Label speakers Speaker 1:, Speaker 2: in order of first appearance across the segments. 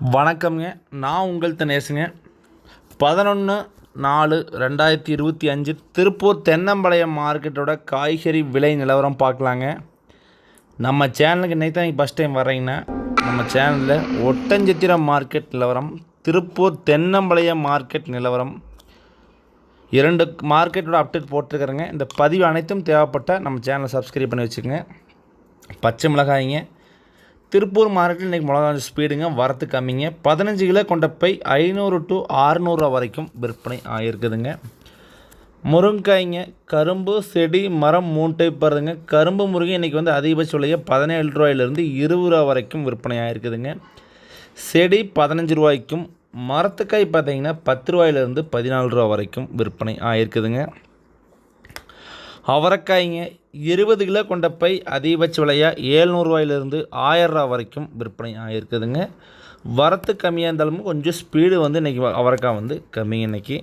Speaker 1: வணக்கம்ங்க. நான் உங்கள் தினேசுங்க. பதினொன்று நாலு ரெண்டாயிரத்தி இருபத்தி அஞ்சு திருப்பூர் தென்னம்பாளையம் மார்க்கெட்டோட காய்கறி விலை நிலவரம் பார்க்கலாங்க. நம்ம சேனலுக்கு இன்னைக்கு தான் ஃபஸ்ட் டைம் வரீங்கன்னா நம்ம சேனலில் ஒட்டஞ்சத்திரம் மார்க்கெட் நிலவரம் திருப்பூர் தென்னம்பாளையம் மார்க்கெட் நிலவரம் இரண்டு மார்க்கெட்டோட அப்டேட் போட்டிருக்கிறேங்க. இந்த பதிவு அனைத்தும் தேவைப்பட்ட நம்ம சேனலை சப்ஸ்கிரைப் பண்ணி வச்சுக்கோங்க. பச்சை மிளகாய்ங்க திருப்பூர் மார்க்கெட்டில் இன்றைக்கி மிளகா ஸ்பீடுங்க வரத்து கம்மிங்க. பதினஞ்சு கிலோ கொண்ட பை ஐநூறு டு ஆறுநூறுவா வரைக்கும் விற்பனை ஆகிருக்குதுங்க முருங்காய்ங்க கரும்பு செடி மரம் மூணு டைப் வருதுங்க கரும்பு முருங்கை இன்றைக்கி வந்து அதிகபட்ச விலையை பதினேழு ரூபாயிலிருந்து இருபது ரூபா வரைக்கும் விற்பனை ஆகிருக்குதுங்க செடி பதினஞ்சு ரூபாய்க்கும் மரத்துக்காய் பார்த்தீங்கன்னா பத்து ரூபாயிலிருந்து பதினாலு ரூபா வரைக்கும் விற்பனை ஆகிருக்குதுங்க அவரைக்காய்ங்க இருபது கிலோ கொண்ட பை அதிகபட்ச விலையாக ஏழ்நூறுவாயிலிருந்து ஆயிரரூவா வரைக்கும் விற்பனை ஆகிருக்குதுங்க வரத்து கம்மியாக இருந்தாலும் கொஞ்சம் ஸ்பீடு வந்து இன்றைக்கி அவரைக்காய் வந்து கம்மிங்க இன்றைக்கி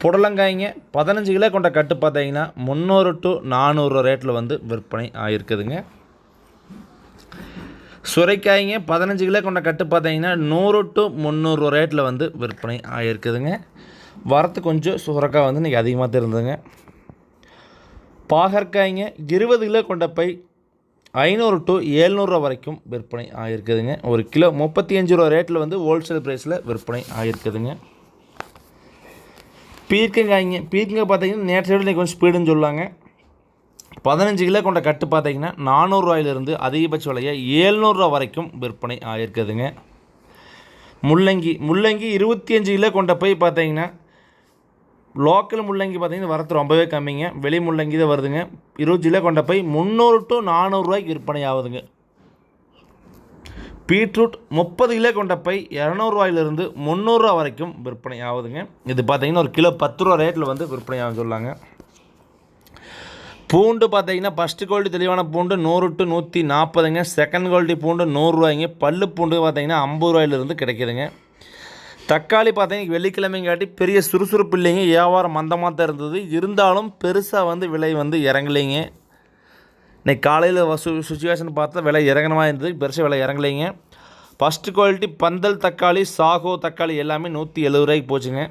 Speaker 1: புடலங்காய்ங்க பதினஞ்சு கிலோ கொண்ட கட்டு பார்த்தீங்கன்னா முந்நூறு டு நானூறு ரேட்டில் வந்து விற்பனை ஆகிருக்குதுங்க சுரைக்காய்ங்க பதினஞ்சு கிலோ கொண்ட கட்டு பார்த்தீங்கன்னா நூறு டு முந்நூறு ரேட்டில் வந்து விற்பனை ஆகிருக்குதுங்க வரத்து கொஞ்சம் சுரக்காய் வந்து இன்றைக்கி அதிகமாக தான் பாகற்காய்ங்க இருபது கிலோ கொண்ட பை ஐநூறு டு ஏழ்நூறுரூவா வரைக்கும் விற்பனை ஆகிருக்குதுங்க ஒரு கிலோ முப்பத்தி அஞ்சு ரூபா ரேட்டில் வந்து ஹோல்சேல் ப்ரைஸில் விற்பனை ஆகிருக்குதுங்க பீர்க்கங்காய்ங்க பீர்க்கங்காய் பார்த்தீங்கன்னா நேற்று விட கொஞ்சம் ஸ்பீடுன்னு சொல்லுவாங்க பதினஞ்சு கிலோ கொண்ட கட்டு பார்த்தீங்கன்னா நானூறுரூவாயிலிருந்து அதிகபட்ச விலையை ஏழ்நூறுரூவா வரைக்கும் விற்பனை ஆகிருக்குதுங்க முள்ளங்கி முள்ளங்கி இருபத்தி அஞ்சு கிலோ கொண்ட போய் பார்த்தீங்கன்னா லோக்கல் முள்ளங்கி பார்த்தீங்கன்னா வரத்து ரொம்பவே கம்மிங்க. வெளி முள்ளங்கி தான் வருதுங்க. இருபது கிலோ கொண்ட போய் முந்நூறு டு நானூறுரூவாய்க்கு விற்பனை ஆகுதுங்க. பீட்ரூட் முப்பது கிலோ கொண்ட பை இரநூறுவாயிலிருந்து முந்நூறுரூவா வரைக்கும் விற்பனை ஆகுதுங்க. இது பார்த்தீங்கன்னா ஒரு கிலோ பத்து ரூபா ரேட்டில் வந்து விற்பனை ஆகும் சொல்லாங்க. பூண்டு பார்த்தீங்கன்னா ஃபஸ்ட்டு குவாலிட்டி தெளிவான பூண்டு நூறு டு நூற்றி நாற்பதுங்க. செகண்ட் குவாலிட்டி பூண்டு நூறுரூவாய்ங்க பல்லு பூண்டு பார்த்தீங்கன்னா ஐம்பது ரூபாயிலிருந்து கிடைக்கிதுங்க. தக்காளி பார்த்தீங்கன்னா வெள்ளிக்கிழமைங்காட்டி பெரிய சுறுசுறுப்பு இல்லைங்க. வியாபாரம் மந்தமாக தான் இருந்தது. இருந்தாலும் பெருசாக வந்து விலை வந்து இறங்கலைங்க. இன்னைக்கு காலையில் சு சுச்சுவேஷன் பார்த்தா விலை இறங்கணுமா இருந்தது. பெருசாக விலை இறங்கலைங்க. ஃபஸ்ட்டு குவாலிட்டி பந்தல் தக்காளி சாகோ தக்காளி எல்லாமே நூற்றி எழுபது ரூபாய்க்கு போச்சுங்க.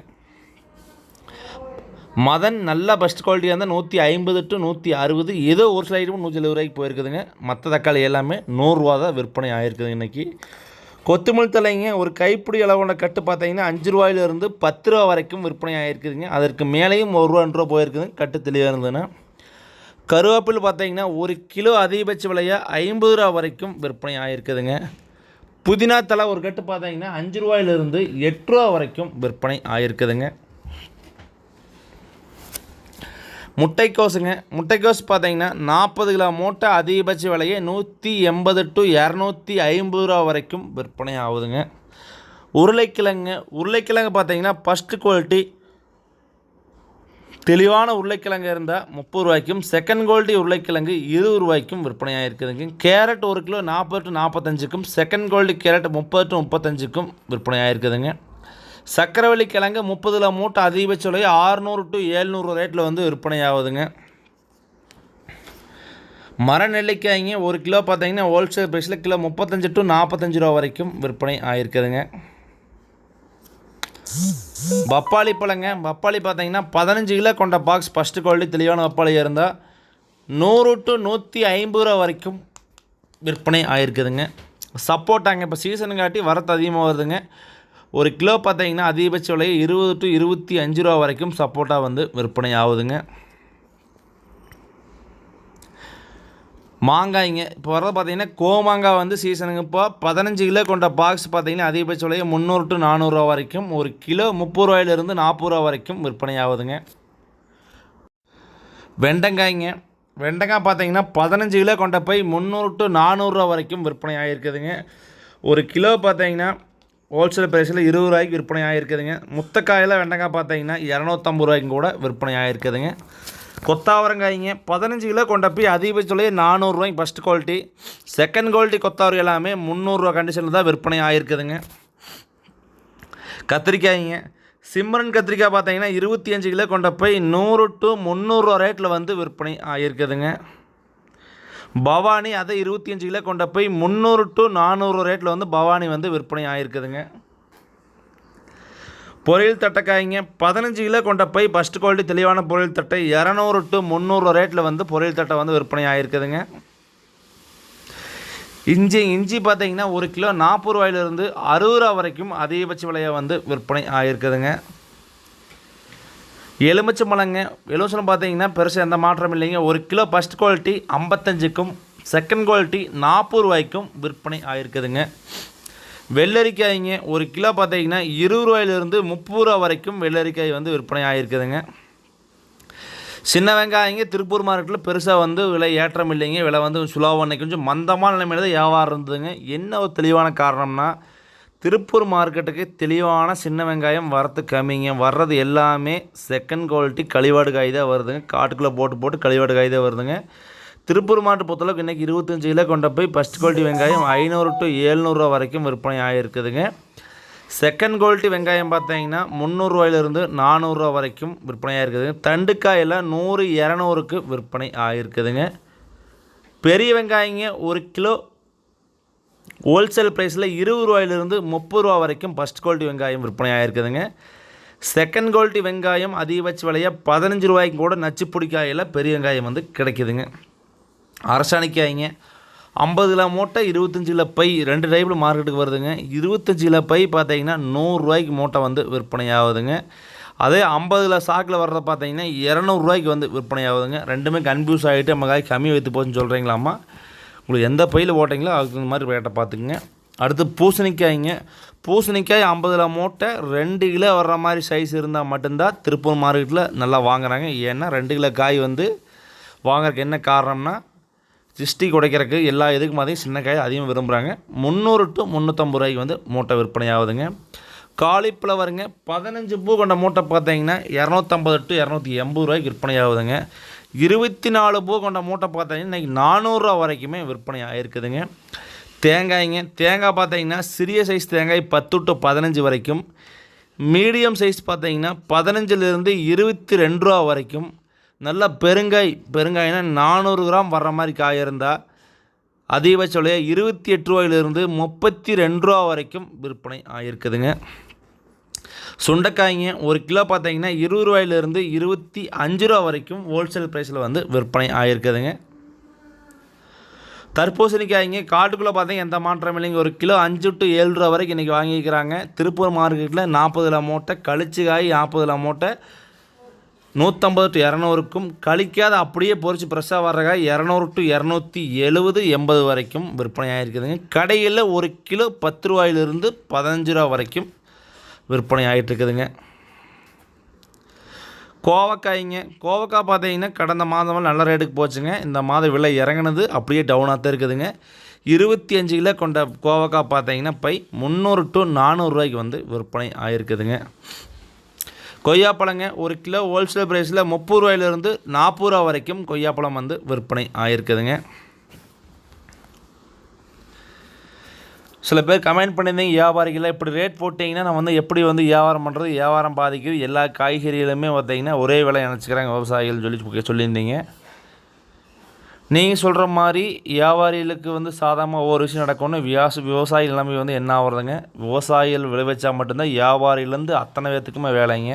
Speaker 1: மதன் நல்ல ஃபஸ்ட் குவாலிட்டியாக இருந்தால் நூற்றி ஐம்பது டு நூற்றி அறுபது. ஏதோ ஒரு சில ஐட்டமும் நூற்றி எழுபது ரூபாய்க்கு போயிருக்குதுங்க. மற்ற தக்காளி எல்லாமே நூறுரூவா தான் விற்பனை ஆகிருக்குது இன்றைக்கி கொத்தமல்லி தலைங்க ஒரு கைப்பிடி அளவான கட்டு பார்த்தீங்கன்னா அஞ்சு ரூபாயிலிருந்து பத்து ரூபா வரைக்கும் விற்பனை ஆகிருக்குதுங்க அதற்கு மேலேயும் ஒரு ரூபா ரெண்டு ரூபா போயிருக்குதுங்க. கட்டு தெளிவாக இருந்ததுன்னா. கருவேப்பில் பார்த்தீங்கன்னா ஒரு கிலோ அதிகபட்ச விலையாக ஐம்பது ரூபா வரைக்கும் விற்பனை ஆகிருக்குதுங்க புதினா தலை ஒரு கட்டு பார்த்தீங்கன்னா அஞ்சு ரூபாயிலிருந்து எட்டு ரூபா வரைக்கும் விற்பனை ஆகிருக்குதுங்க முட்டைக்கோஸுங்க முட்டைக்கோஸ் பார்த்தீங்கன்னா நாற்பது கிலோ மூட்டை அதிகபட்ச விலையை நூற்றி எண்பது டு இரநூத்தி ஐம்பது ரூபா வரைக்கும் விற்பனை ஆகுதுங்க. உருளைக்கிழங்கு உருளைக்கிழங்கு பார்த்தீங்கன்னா ஃபஸ்ட்டு குவாலிட்டி தெளிவான உருளைக்கிழங்கு இருந்தால் முப்பது ரூபாய்க்கும் செகண்ட் குவாலிட்டி உருளைக்கிழங்கு இருபது ரூபாய்க்கும் விற்பனையாக இருக்குதுங்க கேரட் ஒரு கிலோ நாற்பது டு நாற்பத்தஞ்சுக்கும் செகண்ட் குவாலிட்டி கேரட் முப்பது டு முப்பத்தஞ்சுக்கும் விற்பனையாக இருக்குதுங்க சக்கரவள்ளி கிழங்கு முப்பதில் மூட்டை அதிகபட்ச விலை ஆறுநூறு டு ஏழ்நூறு ரேட்டில் வந்து விற்பனை ஆகுதுங்க மர நெல்லிக்காய்ங்க ஒரு கிலோ பார்த்தீங்கன்னா ஹோல்சேல் ப்ரைஸில் கிலோ முப்பத்தஞ்சு டு நாற்பத்தஞ்சு ரூபா வரைக்கும் விற்பனை ஆகிருக்குதுங்க பப்பாளி பழங்க பப்பாளி பார்த்தீங்கன்னா பதினஞ்சு கிலோ கொண்ட பாக்ஸ் ஃபஸ்ட்டு குவாலிட்டி தெளிவான பப்பாளி இருந்தால் நூறு டு நூற்றி ஐம்பது ரூபா வரைக்கும் விற்பனை ஆகிருக்குதுங்க சப்போட்டாங்க இப்போ சீசனுங்காட்டி வரத்து அதிகமாக வருதுங்க. ஒரு கிலோ பார்த்தீங்கன்னா அதிகபட்ச விலையை இருபது டு இருபத்தி அஞ்சு ரூபா வரைக்கும் சப்போட்டா வந்து விற்பனை ஆகுதுங்க. மாங்காய்ங்க இப்போ வரது பார்த்தீங்கன்னா கோமாங்காய் வந்து சீசனுங்க இப்போ பதினஞ்சு கிலோ கொண்ட பாக்ஸ் பார்த்தீங்கன்னா அதிகபட்ச விலையை முந்நூறு டு நானூறுரூவா வரைக்கும் ஒரு கிலோ முப்பது ரூபாயிலிருந்து நாற்பது ரூபா வரைக்கும் விற்பனை ஆகுதுங்க. வெண்டங்காய்ங்க வெண்டைக்காய் பார்த்தீங்கன்னா பதினஞ்சு கிலோ கொண்ட போய் முந்நூறு டு நானூறுரூவா வரைக்கும் விற்பனை ஆகிருக்குதுங்க ஒரு கிலோ பார்த்தீங்கன்னா ஹோல்சேல் ப்ரைஸில் இருபது ரூபாய்க்கு விற்பனை ஆகிருக்குதுங்க முத்தக்காயில் வெண்டைக்காய் பார்த்தீங்கன்னா இரநூத்தம்பது ரூபாய்க்கும் கூட விற்பனை ஆகிருக்குதுங்க கொத்தாவரங்காய்ங்க பதினஞ்சு கிலோ கொண்ட போய் அதிகபட்ச விலையே நானூறுரூவாய்க்கு ஃபஸ்ட் குவாலிட்டி செகண்ட் குவாலிட்டி கொத்தாவரி எல்லாமே முந்நூறுரூவா கண்டிஷனில் தான் விற்பனை ஆகிருக்குதுங்க கத்திரிக்காய்ங்க சிம்ரன் கத்திரிக்காய் பார்த்தீங்கன்னா இருபத்தி அஞ்சு கிலோ கொண்ட போய் நூறு டு முந்நூறுரூவா ரேட்டில் வந்து விற்பனை ஆகிருக்குதுங்க பவானி அதை இருபத்தி அஞ்சு கிலோ கொண்ட போய் முந்நூறு டு நானூறு ரேட்டில் வந்து பவானி வந்து விற்பனை ஆகிருக்குதுங்க பொரியல் தட்டைக்காய்ங்க பதினஞ்சு கிலோ கொண்ட போய் ஃபஸ்ட் குவாலிட்டி தெளிவான பொரியல் தட்டை இரநூறு டு முந்நூறு ரேட்டில் வந்து பொரியல் தட்டை வந்து விற்பனை ஆகிருக்குதுங்க இஞ்சி இஞ்சி பார்த்தீங்கன்னா ஒரு கிலோ நாற்பது ரூபாயிலிருந்து அறுபது ரூபா வரைக்கும் அதிகபட்ச விலையை வந்து விற்பனை ஆகிருக்குதுங்க எலுமிச்சை பழங்க எலுமிச்சம் பார்த்தீங்கன்னா பெருசாக எந்த மாற்றம் இல்லைங்க. ஒரு கிலோ ஃபஸ்ட் குவாலிட்டி ஐம்பத்தஞ்சுக்கும் செகண்ட் குவாலிட்டி நாற்பது ரூபாய்க்கும் விற்பனை ஆகிருக்குதுங்க வெள்ளரிக்காய்ங்க ஒரு கிலோ பார்த்தீங்கன்னா இருபது ரூபாயிலிருந்து முப்பது ரூபா வரைக்கும் வெள்ளரிக்காய் வந்து விற்பனை ஆகிருக்குதுங்க சின்ன வெங்காயங்க திருப்பூர் மார்க்கெட்டில் பெருசாக வந்து விலை ஏற்றம் இல்லைங்க. விலை வந்து சுலாவண்ணை கொஞ்சம் மந்தமான நிலைமையில தான் வியாபாரம் இருந்ததுங்க. என்ன ஒரு தெளிவான காரணம்னா திருப்பூர் மார்க்கெட்டுக்கு தெளிவான சின்ன வெங்காயம் வரத்து கம்மிங்க. வர்றது எல்லாமே செகண்ட் குவாலிட்டி கழிவாடு காய் தான் வருதுங்க. காட்டுக்குள்ளே போட்டு போட்டு கழிவாடு காய் தான் வருதுங்க. திருப்பூர் மாவட்ட பொறுத்தளவுக்கு இன்றைக்கி இருபத்தஞ்சு கிலோ கொண்ட போய் ஃபஸ்ட் குவாலிட்டி வெங்காயம் ஐநூறு டு ஏழ்நூறுரூவா வரைக்கும் விற்பனை ஆகிருக்குதுங்க செகண்ட் குவாலிட்டி வெங்காயம் பார்த்தீங்கன்னா முந்நூறுரூவாயிலிருந்து நானூறுரூவா வரைக்கும் விற்பனை ஆகிருக்குதுங்க தண்டுக்காயெல்லாம் நூறு இரநூறுக்கு விற்பனை ஆகிருக்குதுங்க பெரிய வெங்காயங்க ஒரு கிலோ ஹோல்சேல் ப்ரைஸில் இருபது ரூபாயிலிருந்து முப்பது ரூபா வரைக்கும் ஃபஸ்ட் குவாலிட்டி வெங்காயம் விற்பனை ஆகிருக்குதுங்க செகண்ட் குவாலிட்டி வெங்காயம் அதிகபட்ச விலையாக பதினஞ்சு ரூபாய்க்கு கூட நச்சு பிடிக்காயில் பெரிய வெங்காயம் வந்து கிடைக்குதுங்க. அரசாணிக்காய்ங்க ஐம்பது கிலோ மூட்டை இருபத்தஞ்சி கிலோ பை ரெண்டு டைப்பில் மார்க்கெட்டுக்கு வருதுங்க. இருபத்தஞ்சி கிலோ பை பார்த்தீங்கன்னா நூறுரூவாய்க்கு மூட்டை வந்து விற்பனை ஆகுதுங்க அதே ஐம்பது கிலோ சாக்கில் வர்றத பார்த்தீங்கன்னா இரநூறுவாய்க்கு வந்து விற்பனை ஆகுதுங்க ரெண்டுமே கன்ஃபியூஸ் ஆகிட்டு நம்ம காய் கம்மி வைத்து போச்சுன்னு சொல்கிறீங்களாம்மா உங்களுக்கு எந்த பையில் போட்டிங்களோ அதுக்கு இந்த மாதிரி ரேட்டை பார்த்துக்குங்க. அடுத்து பூசணிக்காய்ங்க. பூசணிக்காய் ஐம்பது கிலோ மூட்டை ரெண்டு கிலோ வர்ற மாதிரி சைஸ் இருந்தால் மட்டும்தான் திருப்பூர் மார்க்கெட்டில் நல்லா வாங்குறாங்க. ஏன்னா ரெண்டு கிலோ காய் வந்து வாங்குறதுக்கு என்ன காரணம்னா சிஷ்டி குடைக்கிறதுக்கு எல்லா இதுக்கும் அதையும் சின்ன காய் அதிகம் விரும்புகிறாங்க முந்நூறு டு முந்நூற்றம்பது ரூபாய்க்கு வந்து மூட்டை விற்பனை ஆகுதுங்க. காலிஃப்ளவருங்க பதினஞ்சு பூ கொண்ட மூட்டை பார்த்தீங்கன்னா இரநூத்தம்பது டு இரநூத்தி எண்பது ரூபாய்க்கு விற்பனை ஆகுதுங்க. இருபத்தி நாலு பூ கொண்ட மூட்டை பார்த்தீங்கன்னா இன்றைக்கி நானூறுரூவா வரைக்குமே விற்பனை ஆகிருக்குதுங்க தேங்காய்ங்க. தேங்காய் பார்த்தீங்கன்னா சிறிய சைஸ் தேங்காய் பத்து டு பதினஞ்சு வரைக்கும். மீடியம் சைஸ் பார்த்தீங்கன்னா பதினஞ்சுலேருந்து இருபத்தி ரெண்டு ரூபா வரைக்கும். நல்ல பெருங்காய். பெருங்காய்னா நானூறு கிராம் வர்ற மாதிரி காய் இருந்தால் அதிகபட்ச விலையாக இருபத்தி எட்டு ரூபாயிலிருந்து முப்பத்தி ரெண்டு ரூபா வரைக்கும் விற்பனை ஆகிருக்குதுங்க சுண்டைக்காய்ங்க ஒரு கிலோ பார்த்தீங்கன்னா இருபது ரூபாயிலிருந்து இருபத்தி அஞ்சு ரூபா வரைக்கும் ஹோல்சேல் ப்ரைஸில் வந்து விற்பனை ஆகிருக்குதுங்க தர்பூசணிக்காய்ங்க காட்டுக்குள்ளே பார்த்தீங்கன்னா எந்த மாற்றம் இல்லைங்க. ஒரு கிலோ அஞ்சு டு ஏழு ரூபா வரைக்கும் இன்றைக்கி வாங்கிக்கிறாங்க திருப்பூர் மார்க்கெட்டில் நாற்பது கிலோ மூட்டை கழிச்சு காய் நாற்பது கிலோ மூட்டை நூற்றம்பது டு இரநூறுக்கும் கழிக்காத அப்படியே பொறிச்சு ஃப்ரெஷ்ஷாக வர்ற காய் இரநூறு டு இரநூத்தி எழுபது எண்பது வரைக்கும் விற்பனை ஆகிருக்குதுங்க கடையில் ஒரு கிலோ பத்து ரூபாயிலிருந்து பதினஞ்சு ரூபா வரைக்கும் விற்பனை ஆகிட்டு இருக்குதுங்க கோவக்காய்ங்க. கோவக்காய் பார்த்தீங்கன்னா கடந்த மாதம் நல்ல ரேட்டுக்கு போச்சுங்க. இந்த மாதம் விலை இறங்குனது அப்படியே டவுனாக தான் இருக்குதுங்க. இருபத்தி அஞ்சு கிலோ கொண்ட கோவக்காய் பார்த்தீங்கன்னா பை முந்நூறு டு நானூறுரூவாய்க்கு வந்து விற்பனை ஆகிருக்குதுங்க கொய்யாப்பழங்க ஒரு கிலோ ஹோல்சேல் ப்ரைஸில் முப்பது ரூபாயிலிருந்து நாற்பது ரூபா வரைக்கும் கொய்யாப்பழம் வந்து விற்பனை ஆகிருக்குதுங்க சில பேர் கமெண்ட் பண்ணியிருந்தீங்க வியாபாரிகளை இப்படி ரேட் போட்டிங்கன்னா நான் வந்து எப்படி வந்து வியாபாரம் பண்ணுறது வியாபாரம் பாதிக்குது எல்லா காய்கறிகளுமே பார்த்தீங்கன்னா ஒரே விலை நினச்சிக்கிறாங்க விவசாயிகள் சொல்லி சொல்லியிருந்தீங்க. நீங்கள் சொல்கிற மாதிரி வியாபாரிகளுக்கு வந்து சாதாரணமாக ஒவ்வொரு விஷயம் நடக்கணும் வியாச விவசாயிகள் எல்லாமே வந்து என்ன ஆகுறதுங்க விவசாயிகள் விளைவிச்சா மட்டும்தான் வியாபாரியிலேருந்து அத்தனை பேர்த்துக்குமே வேலைங்க.